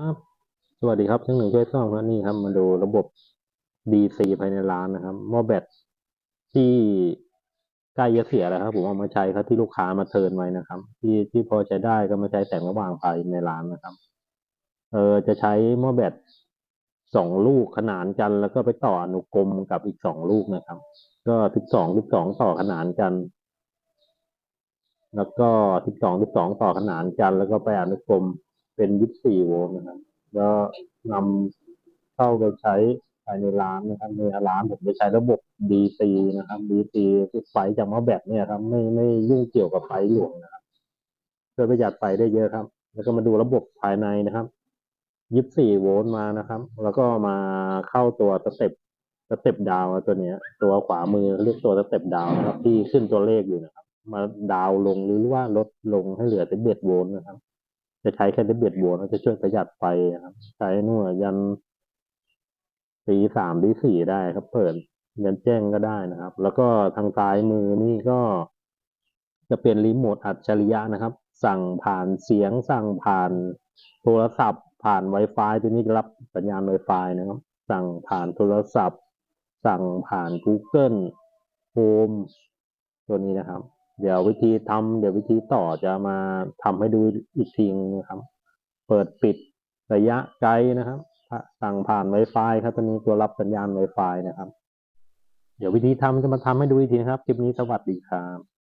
ครับ สวัสดีครับช่างหนึ่งช่วยซ่อมครับนี่ครับ มาดูระบบ DC ภายในร้านนะครับหม้อแบตที่ใกล้จะเสียแล้วครับ ผมเอามาใช้ครับที่ลูกค้ามาเทินไว้นะครับ ที่ที่พอใช้ได้ก็มาใช้แสงระหว่างภายในร้านนะครับ เออจะใช้หม้อแบตสองลูกขนานกัน แล้วก็ไปต่ออนุกรมกับอีกสองลูกนะครับ ก็สิบสองสิบสองต่อขนานกันแล้วก็สิบสองสิบสองต่อขนานกัน แล้วก็ไปอนุกรม เป็นยี่สี่โวลต์นะครับก็นำเข้าไปใช้ภายในร้านนะครับ ในร้านผมจะใช้ระบบ DC นะครับ DC ไฟจากหม้อแบตเนี่ยครับ ไม่ไม่ยุ่งเกี่ยวกับไฟหลวงนะครับช่วยประหยัดไฟได้เยอะครับ แล้วก็มาดูระบบภายในนะครับยี่สี่โวลต์มานะครับ แล้วก็มาเข้าตัวสเต็ปสเต็ปดาวตัวเนี้ย ตัวขวามือเรียกตัวสเต็ปดาวนะครับ ที่ขึ้นตัวเลขอยู่นะครับ มาดาวลงหรือว่าลดลงให้เหลือเป็นเบ็ดโวลต์นะครับ จะใช้แค่เบ็ดโวลต์จะช่วยประหยัดไฟครับ ใช้นู่นยันตีสามตีสี่ได้ครับ เปิดยันแจ้งก็ได้นะครับ แล้วก็ทางซ้ายมือนี่ก็จะเป็นรีโมทอัจฉริยะนะครับ สั่งผ่านเสียง สั่งผ่านโทรศัพท์ ผ่าน Wi-Fi ตัวนี้รับสัญญาณ Wi-Fi นะครับ สั่งผ่านโทรศัพท์ สั่งผ่าน Google Home ตัวนี้นะครับ เดี๋ยววิธีทำเดี๋ยววิธีต่อจะมาทำให้ดูอีกทีนึงนะครับ เปิดปิดระยะไกลนะครับ สั่งผ่าน Wi-Fi ครับตัวนี้ตัวรับสัญญาณ Wi-Fi นะครับ เดี๋ยววิธีทำจะมาทำให้ดูอีกทีนะครับคลิปนี้สวัสดีครับ